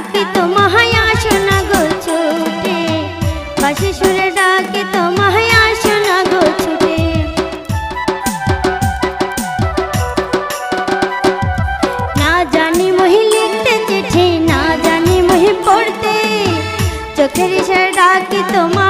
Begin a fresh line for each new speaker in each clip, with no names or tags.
ডাকি তোমায় আসো না গো ছুটে। বাসি সুরে ডাকি তোমায় আসো না গো ছুটে। না জানি মহি লিখতে চিঠি, না জানি মহি পড়তে। চোখের ইশারা ডাকি তোমায়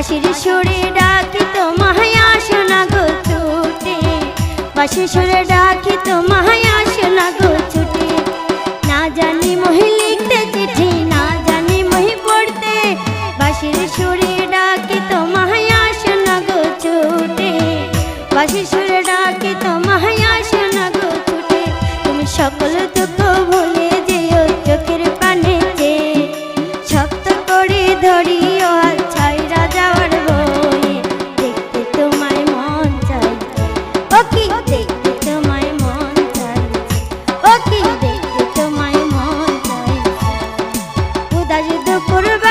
বাঁশির সুরে ডাকি তোমায় আসো না গো ছুটে। বাঁশির সুরে ডাকি তোমায় আসো না গো ছুটে। না জানি মহি লিখতে চিঠি, না জানি মহি পড়তে। বাঁশির সুরে ডাকি তোমায় আসো না গো ছুটে। সুরে ডাকি তোমায় আসো না গো ছুটে। তুমি সকল দুঃখ উদাস